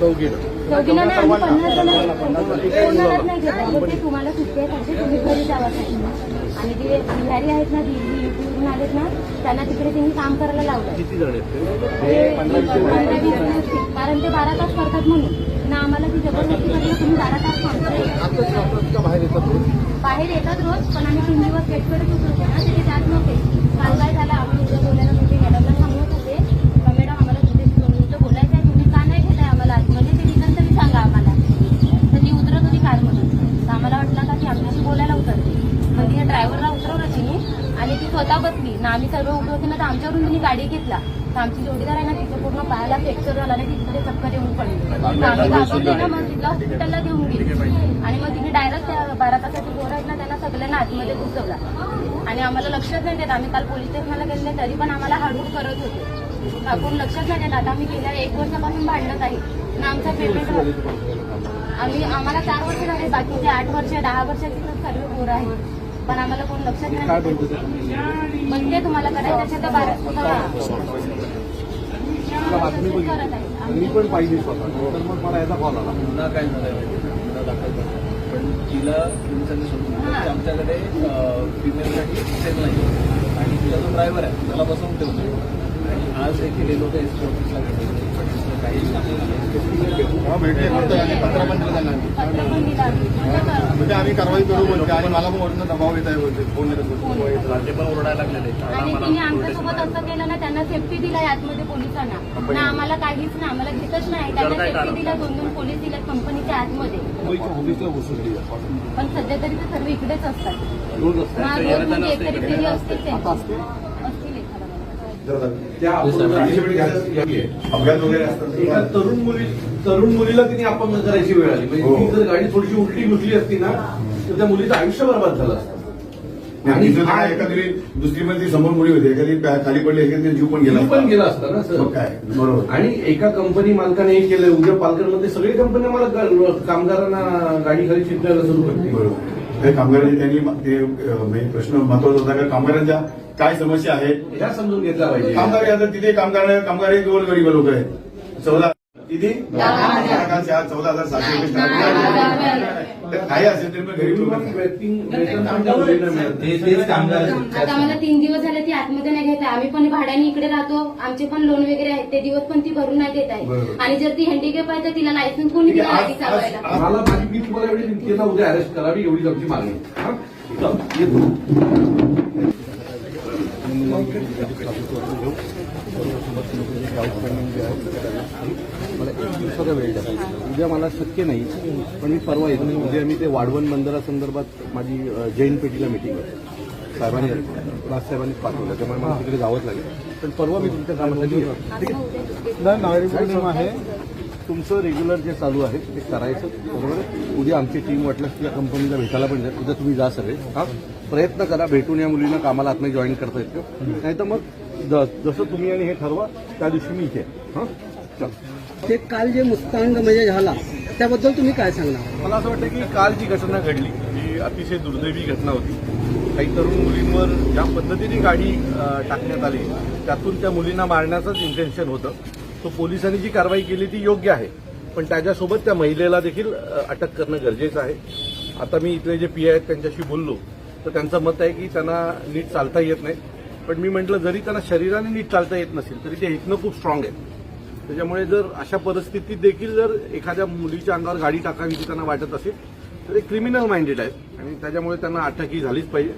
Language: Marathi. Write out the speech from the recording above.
चौघीला. नाही आम्ही पन्नास जण कोणालाच नाही घेतलं बोलते तुम्हाला सुट्टी आहे सांगते तुम्ही घरी जावा सांगितलं आणि जे बिहारी आहेत ना दिल्ली युपीवरून आलेत ना त्यांना तिकडे त्यांनी काम करायला लावलं किती जण आहेत ते? ते. कारण ते बारा तास करतात म्हणून. ना आम्हाला ती जबरदस्ती करतात तुम्ही बारा तास आताच का बाहेर येतात रोज? बाहेर येतात रोज पण आम्ही तीन दिवस गेटकडेच उतरतो ना तिथे जात नव्हते काल काय झालं आम्ही उद्या बोलायला म्हणजे मॅडमला सांगत होते का मॅडम आम्हाला तुझे तुमचं बोलायचं आहे तुम्ही का नाही घेताय आम्हाला आतमध्ये ते रिझन तरी सांगा आम्हाला तर ती उतरत होती कारमधून तर आम्हाला वाटलं का ती आमच्याशी बोलायला उतरते मग तिने ड्रायव्हरला उतरवलं तिने आणि ती स्वतः बसली. ना आम्ही सर्व उभे होते ना तर आमच्यावरून तिने गाडी घेतला. तर आमची जोडीदार आहे ना तिचं पूर्ण पायाला फ्रॅक्चर झाला आणि तिथे चक्कर येऊन पडली. तर आम्ही घाबरले ना मग तिला हॉस्पिटलला घेऊन गेली. आणि मग तिने डायरेक्ट त्या बारा तासाची पोरं आहेत ना त्यांना सगळ्यांना आतमध्ये घुसवला. आणि आम्हाला लक्षात नाही देत. आम्ही काल पोलीस स्टेशनला गेले तरी पण आम्हाला हाडूक करत होते. आपण लक्षात नाही देत. आता आम्ही गेल्या एक वर्षापासून भांडणत आहे. ना आमचा पेमेंट आम्ही आम्हाला चार वर्ष झाले बाकीचे आठ वर्ष दहा वर्षाचे सर्व पोरं आहेत. पण आम्हाला कोण लक्षात काय नाही? म्हणजे तुम्हाला करायचं असेल तर बारा करत आहे. मी पण पाहिली स्वतः. मग मला याचा कॉल आला. गुन्हा काय दाखल झाला पण तिला आमच्याकडे फिमेलसाठी सेल नाही आणि तिला जो ड्रायव्हर आहे त्याला बसवून ठेवतो आणि आज हे केलेलं होतं एस पी ऑफिसला भेटलं पण तिथलं काही हा भेटले. आणि दिलं त्यांना आम्ही. पत्र पण दिलं आम्ही. म्हणजे कर- म्हणजे आम्ही कारवाई करू बोलते आणि मला पण वरनं दबाव येत आहे बोलते फोन येतात बोलते. ते पण ओरडायला लागलेले आणि तिने आमच्यासोबत असं केलं ना त्यांना सेफ्टी दिला आतमध्ये पोलिसांना. ना आम्हाला काहीच नाही आम्हाला घेतच नाही. त्यांना सेफ्टी दिला दोन दोन पोलीस दिले कंपनीच्या आतमध्ये. पण सध्या तरी ते सर्व इकडेच असतात. रोज अपघात वगैरे एका असतात तरुण मुली तरुण मुलीला तिने अपंग करायची वेळ आली. म्हणजे हो. ती जर गाडी थोडीशी उलटी घुसली असती ना तर त्या मुलीचं आयुष्य बरबाद झालं असतं. आणि एखादी दुसरी पण ती समोर मुली होती एखादी खाली पडली एखादी जीव पण गेला पण गेला असता ना सर. काय? बरोबर. आणि एका कंपनी मालकाने हे केलं उद्या पालघरमध्ये सगळी कंपनी मला कामगारांना गाडी खाली चिटकायला सुरू करते बरोबर. ते कामगारांनी त्यांनी ते म्हणजे प्रश्न महत्त्वाचा होता का कामगारांच्या काय समस्या आहेत ह्या समजून घेतला पाहिजे. कामगार आता तिथे कामगार कामगार दोन गरीब लोक आहेत. चौदा किती चौदा हजार सातशे रुपये काही असेल तरी गरीब लोक. आता आम्हाला तीन दिवस झाले ती आतमध्ये नाही घेत. आहे आम्ही पण भाड्याने इकडे राहतो. आमचे पण लोन वगैरे आहेत. ते दिवस पण ती भरून नाही देत आहे. आणि जर ती हँडिकॅप आहे तर तिला लायसन्स कोणी दिला चालवायला मला माझी मी तुम्हाला एवढी उद्या अरेस्ट करावी एवढीच आमची मागणी हा? मला एक दिवसाचा वेळ द्या उद्या मला शक्य नाही पण मी परवा येतो उद्या मी ते वाढवण बंदरासंदर्भात माझी जैन पेटीला मिटिंग आहे साहेबांनी राजसाहेबांनी पाठवलं त्यामुळे मला तिकडे जावंच लागेल पण परवा मी तुमच्या कामासाठी. नागरिक आहे तुमचं रेग्युलर जे चालू आहे ते करायचं बरोबर उद्या आमची टीम वाटल्यास त्या कंपनीला भेटायला पण जाईल उद्या तुम्ही जा सगळे. हा? प्रयत्न करा भेटून या मुलींना कामाला आतमध्ये जॉईन करता येतं नाही. तर मग जसं तुम्ही आणि हे ठरवा त्या दिवशी मी इथे हां? चल. ते काल जे मुस्तांग म्हणजे झाला त्याबद्दल तुम्ही काय सांगणार? मला असं वाटतं की काल जी घटना घडली ही अतिशय दुर्दैवी घटना होती काही तरुण मुलींवर ज्या पद्धतीने गाडी टाकण्यात आली त्यातून त्या मुलींना मारण्याचंच इंटेन्शन होतं. तो पोलिसांनी जी कारवाई केली ती योग्य आहे. पण त्याच्यासोबत त्या महिलेला देखील अटक करणं गरजेचं आहे. आता मी इथले जे पी आहेत त्यांच्याशी बोललो तर त्यांचं मत आहे की त्यांना नीट चालता येत नाही. पण मी म्हटलं जरी त्यांना शरीराने नीट चालता येत नसेल तरी ते इथनं खूप स्ट्रॉंग आहेत. त्याच्यामुळे जर अशा परिस्थितीत देखील जर एखाद्या मुलीच्या अंगावर गाडी टाकावी त्यांना वाटत असेल तर ते क्रिमिनल माइंडेड आहेत. आणि त्याच्यामुळे त्यांना अटकही झालीच पाहिजे.